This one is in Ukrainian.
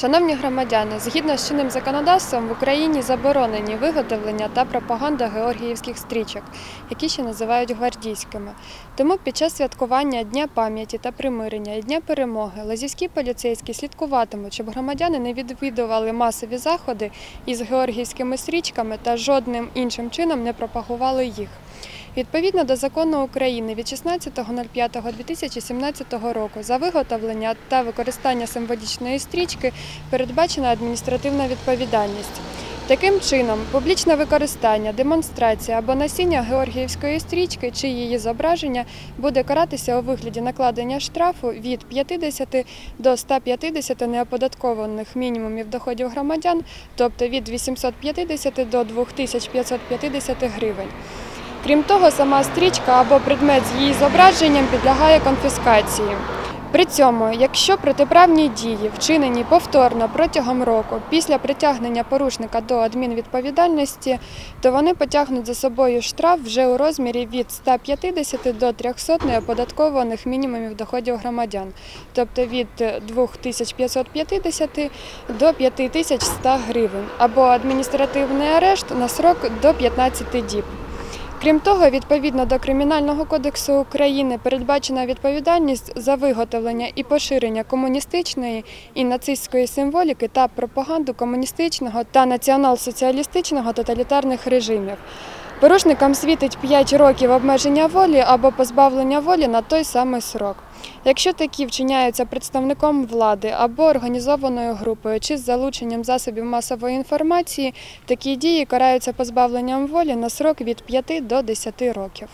Шановні громадяни, згідно з чинним законодавством в Україні заборонені виготовлення та пропаганда георгіївських стрічок, які ще називають гвардійськими. Тому під час святкування Дня пам'яті та примирення і Дня перемоги лазівські поліцейські слідкуватимуть, щоб громадяни не відвідували масові заходи із георгіївськими стрічками та жодним іншим чином не пропагували їх. Відповідно до закону України від 16.05.2017 року за виготовлення та використання символічної стрічки передбачена адміністративна відповідальність. Таким чином, публічне використання, демонстрація або носіння георгіївської стрічки чи її зображення буде каратися у вигляді накладення штрафу від 50 до 150 неоподаткованих мінімумів доходів громадян, тобто від 850 до 2550 гривень. Крім того, сама стрічка або предмет з її зображенням підлягає конфіскації. При цьому, якщо протиправні дії вчинені повторно протягом року після притягнення порушника до адмінвідповідальності, то вони потягнуть за собою штраф вже у розмірі від 150 до 300 неоподаткованих мінімумів доходів громадян, тобто від 2550 до 5100 гривень, або адміністративний арешт на срок до 15 діб. Крім того, відповідно до Кримінального кодексу України передбачена відповідальність за виготовлення і поширення комуністичної і нацистської символіки та пропаганду комуністичного та націонал-соціалістичного тоталітарних режимів. Порушникам світить 5 років обмеження волі або позбавлення волі на той самий срок. Якщо такі вчиняються представником влади або організованою групою чи з залученням засобів масової інформації, такі дії караються позбавленням волі на срок від 5 до 10 років.